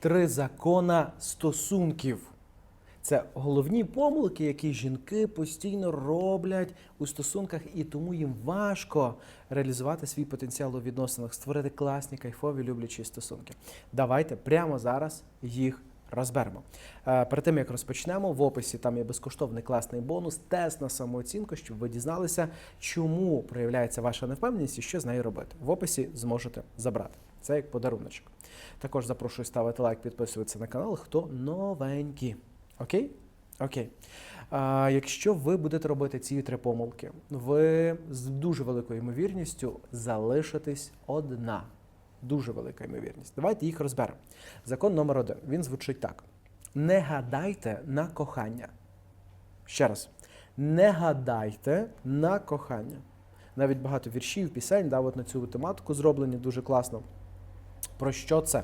три закона стосунків. Це головні помилки, які жінки постійно роблять у стосунках, і тому їм важко реалізувати свій потенціал у відносинах, створити класні, кайфові, люблячі стосунки. Давайте прямо зараз їх розберемо. Е, Перед тим як розпочнемо, в описі там є безкоштовний класний бонус, тест на самооцінку, щоб ви дізналися, чому проявляється ваша невпевненість і що з нею робити. В описі зможете забрати. Це як подаруночок. Також запрошую ставити лайк, підписуватися на канал, хто новенький. Окей? Окей. А, якщо ви будете робити ці три помилки, ви з дуже великою ймовірністю залишитесь одна. Дуже велика ймовірність. Давайте їх розберемо. Закон номер один. Він звучить так: не гадайте на кохання. Ще раз. Не гадайте на кохання. Навіть багато віршів, пісень, да, от на цю тематику зроблені дуже класно. Про що це?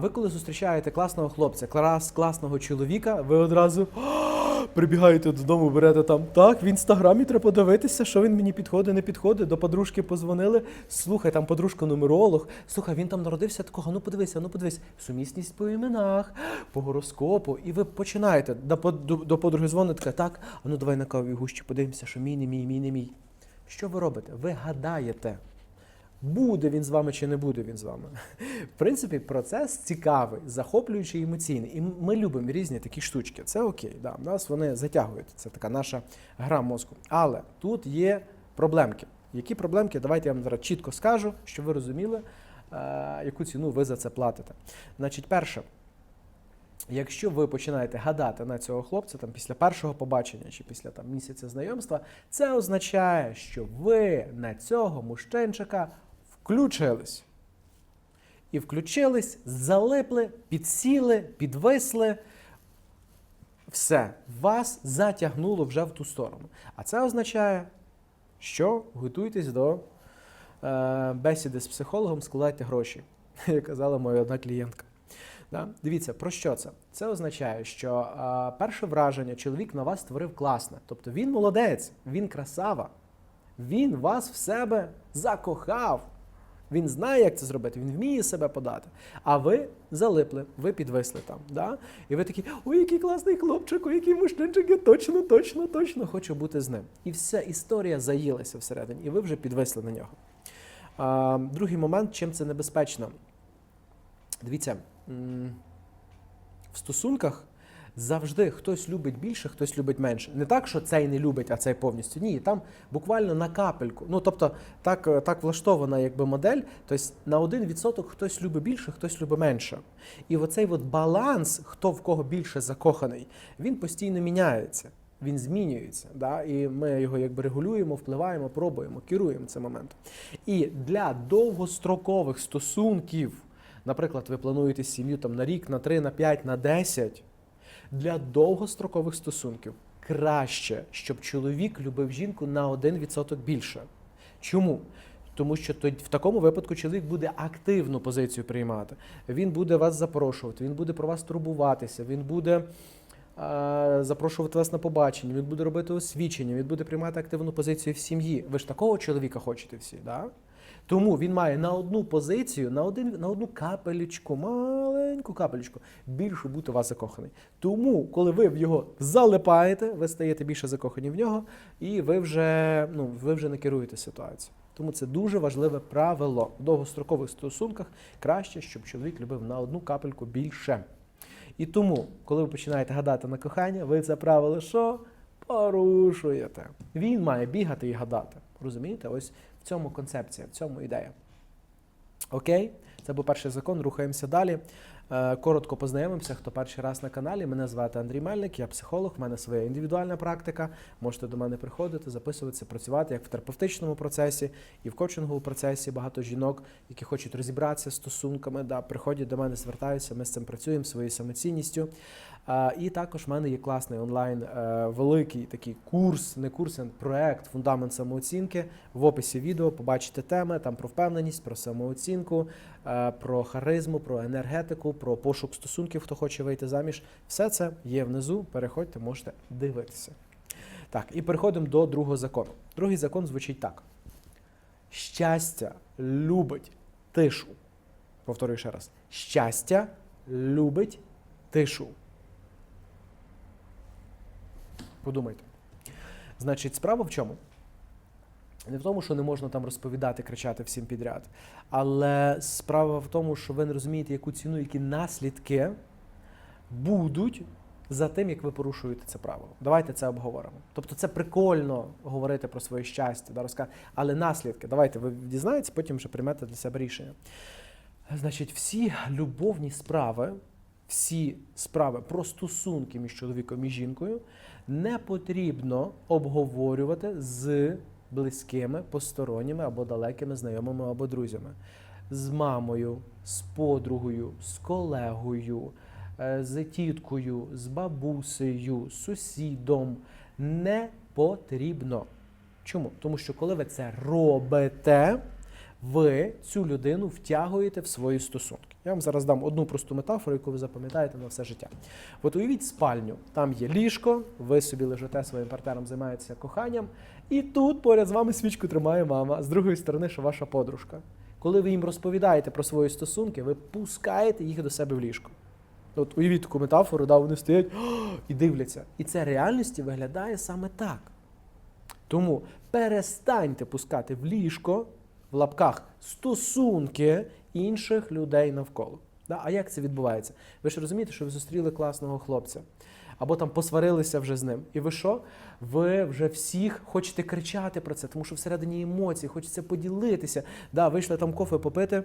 Ви коли зустрічаєте класного хлопця, клас, класного чоловіка, ви одразу прибігаєте додому, берете там так, в інстаграмі треба подивитися, що він мені підходить, не підходить. До подружки позвонили. Слухай, там подружка нумеролог. Слухай, він там народився такого. Ну подивися, ну подивись. Сумісність по іменах, по гороскопу. І ви починаєте до, до, до подруги дзвонити, так, а ну давай на каві гущі подивимося, що мій не мій, мій не мій. Що ви робите? Ви гадаєте. Буде він з вами чи не буде він з вами. В принципі, процес цікавий, захоплюючий, емоційний. І ми любимо різні такі штучки. Це окей, да, нас вони затягують. Це така наша гра мозку. Але тут є проблемки. Які проблемки? Давайте я вам зараз чітко скажу, щоб ви розуміли, е, яку ціну ви за це платите. Значить, перше, Якщо ви починаєте гадати на цього хлопця там після першого побачення чи після там місяця знайомства, це означає, що ви на цього мужчинчика включились. І включились, залипли, підсіли, підвисли. Все, вас затягнуло вже в ту сторону. А це означає, що готуйтесь до е, бесіди з психологом, складайте гроші, як казала моя одна клієнтка. Да? Дивіться, про що це? Це означає, що а, перше враження чоловік на вас створив класне. Тобто він молодець, він красава, він вас в себе закохав. Він знає, як це зробити, він вміє себе подати. А ви залипли, ви підвисли там. Да? І ви такі, ой, який класний хлопчик, ой, який мужчинчик, я точно, точно, точно хочу бути з ним. І вся історія заїлася всередині, і ви вже підвисли на нього. А, другий момент, чим це небезпечно. Дивіться, в стосунках завжди хтось любить більше, хтось любить менше. Не так, що цей не любить, а цей повністю. Ні, там буквально на капельку. Ну тобто, так, е, так влаштована якби модель. Тобто на один відсоток хтось любить більше, хтось любить менше. І оцей от баланс, хто в кого більше закоханий, він постійно міняється. Він змінюється, да? і ми його якби регулюємо, впливаємо, пробуємо, керуємо цим моментом. І для довгострокових стосунків, наприклад, ви плануєте сім'ю там на рік, на три, на п'ять, на десять, для довгострокових стосунків краще, щоб чоловік любив жінку на 1% більше. Чому? Тому що в такому випадку чоловік буде активну позицію приймати. Він буде вас запрошувати, він буде про вас турбуватися, він буде е, запрошувати вас на побачення, він буде робити освічення, він буде приймати активну позицію в сім'ї. Ви ж такого чоловіка хочете всі, да? Тому він має на одну позицію, на, один, на одну капелечку, маленьку капелечку, більше бути у вас закоханий. Тому, коли ви в його залипаєте, ви стаєте більше закохані в нього, і ви вже, ну, ви вже не керуєте ситуацією. Тому це дуже важливе правило. В довгострокових стосунках краще, щоб чоловік любив на одну капельку більше. І тому, коли ви починаєте гадати на кохання, ви це правило що? Порушуєте. Він має бігати і гадати. Розумієте? Ось в цьому концепція, в цьому ідея. Окей, це був перший закон. Рухаємося далі. Е, Коротко познайомимося, хто перший раз на каналі. Мене звати Андрій Мельник, я психолог, в мене своя індивідуальна практика. Можете до мене приходити, записуватися, працювати як в терапевтичному процесі і в коучинговому процесі. Багато жінок, які хочуть розібратися з стосунками, да, приходять до мене, звертаються. Ми з цим працюємо своєю самоцінністю. І також в мене є класний онлайн е, великий такий курс, не курс, а проект фундамент самооцінки. В описі відео побачите теми там про впевненість, про самооцінку, е, про харизму, про енергетику, про пошук стосунків, хто хоче вийти заміж. Все це є внизу. Переходьте, можете дивитися. Так, і переходимо до другого закону. Другий закон звучить так: щастя любить тишу. Повторюю ще раз: щастя любить тишу. Подумайте. Значить, справа в чому? Не в тому, що не можна там розповідати, кричати всім підряд. Але справа в тому, що ви не розумієте, яку ціну, які наслідки будуть за тим, як ви порушуєте це правило. Давайте це обговоримо. Тобто це прикольно говорити про своє щастя, да, розка... але наслідки, давайте ви дізнаєтесь, потім вже приймете для себе рішення. Значить, всі любовні справи, всі справи про стосунки між чоловіком і жінкою не потрібно обговорювати з близькими, посторонніми або далекими знайомими або друзями, з мамою, з подругою, з колегою, е, з тіткою, з бабусею, з сусідом. Не потрібно. Чому? Тому що коли ви це робите, ви цю людину втягуєте в свої стосунки. Я вам зараз дам одну просту метафору, яку ви запам'ятаєте на все життя. От уявіть спальню, там є ліжко, ви собі лежите своїм партнером, займаєтеся коханням, і тут поряд з вами свічку тримає мама, з другої сторони, що ваша подружка. Коли ви їм розповідаєте про свої стосунки, ви пускаєте їх до себе в ліжко. От уявіть таку метафору, да, вони стоять і дивляться. І це реальності виглядає саме так. Тому перестаньте пускати в ліжко в лапках стосунки інших людей навколо. Да? А як це відбувається? Ви ж розумієте, що ви зустріли класного хлопця, або там посварилися вже з ним. І ви що? Ви вже всіх хочете кричати про це, тому що всередині емоцій, хочеться поділитися. Да, вийшли там кофе попити.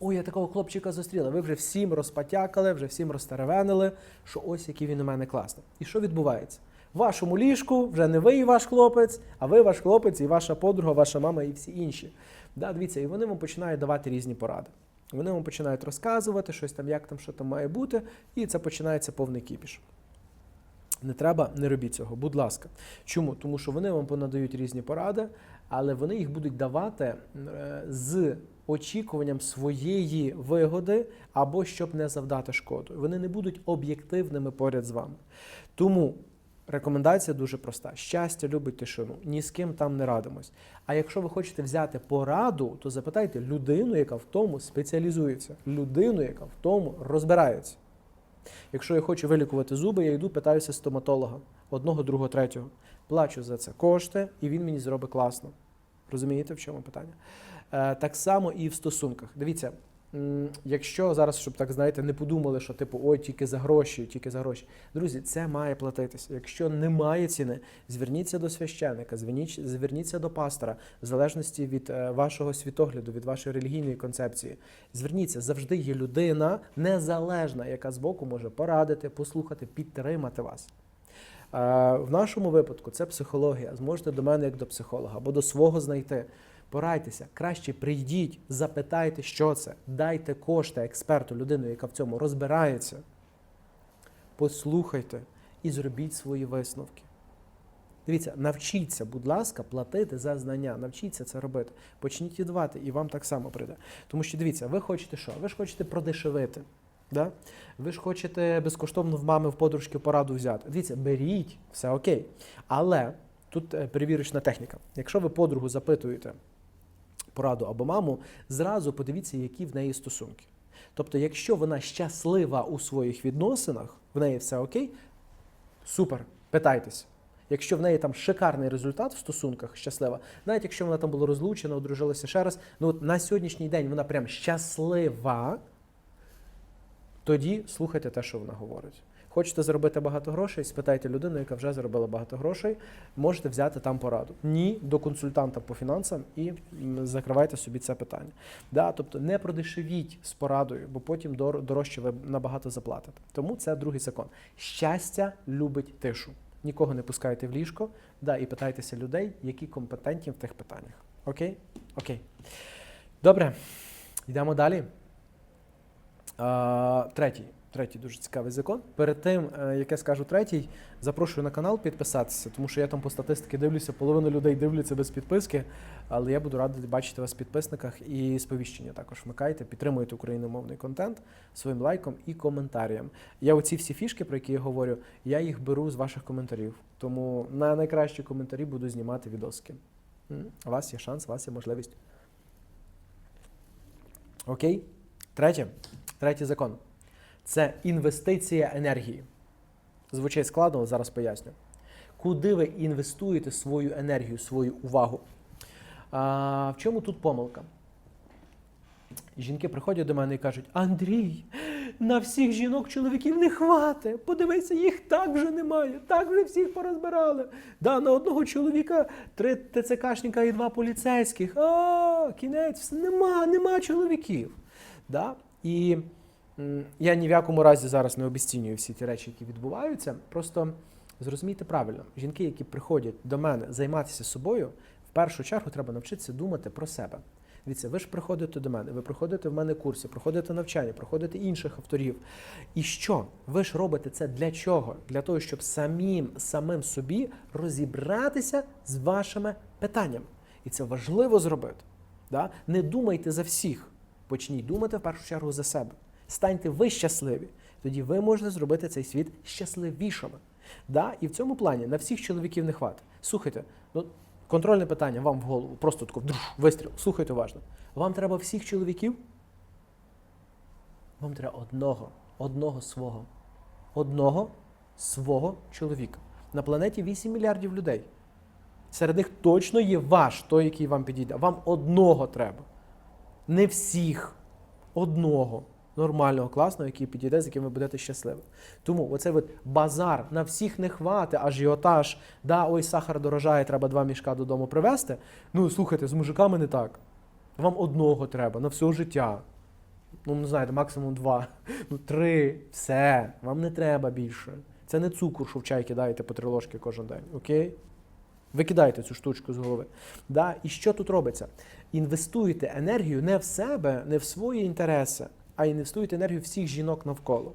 Ой, я такого хлопчика зустріла. Ви вже всім розпотякали, вже всім розтеревенили, що ось який він у мене класний. І що відбувається? Вашому ліжку вже не ви і ваш хлопець, а ви ваш хлопець, і ваша подруга, ваша мама і всі інші. Да, дивіться, і вони вам починають давати різні поради. Вони вам починають розказувати щось там, як там, що там має бути, і це починається повний кіпіш. Не треба, не робіть цього, будь ласка. Чому? Тому що вони вам понадають різні поради, але вони їх будуть давати е, з очікуванням своєї вигоди або щоб не завдати шкоду. Вони не будуть об'єктивними поряд з вами. Тому рекомендація дуже проста: щастя любить тишину, ні з ким там не радимось. А якщо ви хочете взяти пораду, то запитайте людину, яка в тому спеціалізується, людину, яка в тому розбирається. Якщо я хочу вилікувати зуби, я йду, питаюся стоматолога одного, другого, третього. Плачу за це кошти, і він мені зробить класно. Розумієте, в чому питання? Е, так само і в стосунках. Дивіться, якщо зараз, щоб так знаєте, не подумали, що типу ой, тільки за гроші, тільки за гроші. Друзі, це має платитися. Якщо немає ціни, зверніться до священника, зверніться до пастора, в залежності від е, вашого світогляду, від вашої релігійної концепції. Зверніться, завжди є людина незалежна, яка збоку може порадити, послухати, підтримати вас. Е, В нашому випадку це психологія. Зможете до мене як до психолога або до свого знайти. Порайтеся, краще прийдіть, запитайте, що це, дайте кошти експерту, людину, яка в цьому розбирається. Послухайте і зробіть свої висновки. Дивіться, навчіться, будь ласка, платити за знання. Навчіться це робити. Почніть віддавати, і вам так само прийде. Тому що дивіться, ви хочете що? Ви ж хочете продешевити. Да? Ви ж хочете безкоштовно в мами в подружки пораду взяти. Дивіться, беріть, все окей. Але тут е, перевірочна техніка. Якщо ви подругу запитуєте пораду або маму, зразу подивіться, які в неї стосунки. Тобто, якщо вона щаслива у своїх відносинах, в неї все окей, супер, питайтесь. Якщо в неї там шикарний результат в стосунках, щаслива, навіть якщо вона там була розлучена, одружилася ще раз, ну от на сьогоднішній день вона прям щаслива, тоді слухайте те, що вона говорить. Хочете заробити багато грошей, спитайте людину, яка вже заробила багато грошей, можете взяти там пораду. Ні, до консультанта по фінансам і закривайте собі це питання. Да, тобто не продешевіть з порадою, бо потім дорожче ви набагато заплатите. Тому це другий закон. Щастя любить тишу. Нікого не пускайте в ліжко, да, і питайтеся людей, які компетентні в тих питаннях. Окей? Окей. Добре, йдемо далі. А, третій. Третій дуже цікавий закон. Перед тим, е, як я скажу третій, запрошую на канал підписатися, тому що я там по статистиці дивлюся, половина людей дивляться без підписки, але я буду радий бачити вас в підписниках і сповіщення також вмикайте, підтримуйте україномовний контент своїм лайком і коментарям. Я оці всі фішки, про які я говорю, я їх беру з ваших коментарів. Тому на найкращі коментарі буду знімати відоски. У вас є шанс, у вас є можливість. Окей? Третє, третій закон це інвестиція енергії. Звучить складно, але зараз поясню. Куди ви інвестуєте свою енергію, свою увагу? А, в чому тут помилка? Жінки приходять до мене і кажуть: Андрій, на всіх жінок чоловіків не хватить. Подивися, їх так вже немає, так вже всіх порозбирали. Да, на одного чоловіка три ТЦКшника і два поліцейських. А, кінець, все, нема, нема чоловіків. Да? І я ні в якому разі зараз не обіцінюю всі ті речі, які відбуваються. Просто зрозумійте правильно, жінки, які приходять до мене займатися собою, в першу чергу треба навчитися думати про себе. Дивіться, ви ж приходите до мене, ви проходите в мене курси, проходите навчання, проходите інших авторів. І що? Ви ж робите це для чого? Для того, щоб самим, самим собі розібратися з вашими питаннями. І це важливо зробити. Да? Не думайте за всіх. Почніть думати в першу чергу за себе. Станьте ви щасливі. Тоді ви можете зробити цей світ щасливішими. Да? І в цьому плані на всіх чоловіків не хватить. Слухайте, ну контрольне питання вам в голову, просто тако вистріл. Слухайте уважно. Вам треба всіх чоловіків? Вам треба одного, одного свого. Одного свого чоловіка. На планеті 8 мільярдів людей. Серед них точно є ваш, той, який вам підійде. Вам одного треба. Не всіх. Одного. Нормального, класного, який підійде, з яким ви будете щасливі. Тому оцей от базар на всіх не хватить, ажіотаж, да, ой, сахар дорожає, треба два мішка додому привезти. Ну, слухайте, з мужиками не так. Вам одного треба на все життя. Ну, не знаєте, максимум два. Ну, три, все, вам не треба більше. Це не цукор, що в чай кидаєте по три ложки кожен день. Окей? Викидайте цю штучку з голови. Да? І що тут робиться? Інвестуйте енергію не в себе, не в свої інтереси, а інвестуйте енергію всіх жінок навколо.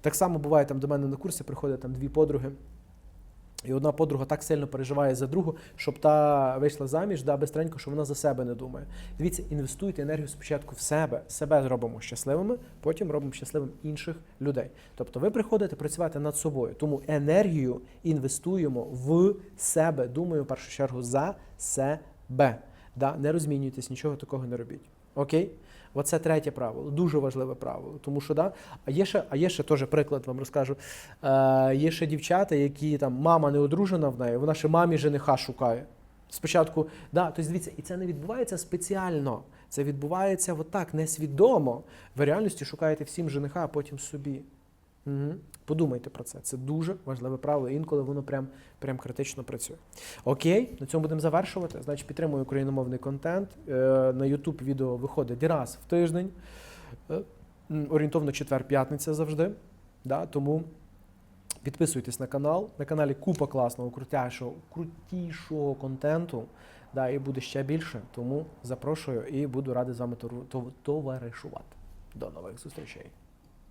Так само буває там до мене на курсі приходять там дві подруги. І одна подруга так сильно переживає за другу, щоб та вийшла заміж, да, бистренько, що вона за себе не думає. Дивіться, інвестуйте енергію спочатку в себе, себе зробимо щасливими, потім робимо щасливим інших людей. Тобто ви приходите працювати над собою, тому енергію інвестуємо в себе. Думаю, в першу чергу за себе. Да? Не розмінюйтесь, нічого такого не робіть. Окей? Оце третє правило, дуже важливе правило. Тому що да, а є ще, а є ще теж приклад вам розкажу. Е, є ще дівчата, які там мама не одружена в неї, вона ще мамі жениха шукає. Спочатку, да, тобто дивіться, і це не відбувається спеціально. Це відбувається отак, несвідомо. Ви реальності шукаєте всім жениха, а потім собі. Угу. Подумайте про це. Це дуже важливе правило. Інколи воно прям, прям критично працює. Окей, на цьому будемо завершувати. Значить, підтримую україномовний контент. Е, на YouTube відео виходить раз в тиждень. Е, орієнтовно четвер-п'ятниця завжди. Да? Тому підписуйтесь на канал. На каналі купа класного, крутішого, крутішого контенту. Да, і буде ще більше. Тому запрошую і буду радий з вами товаришувати. До нових зустрічей.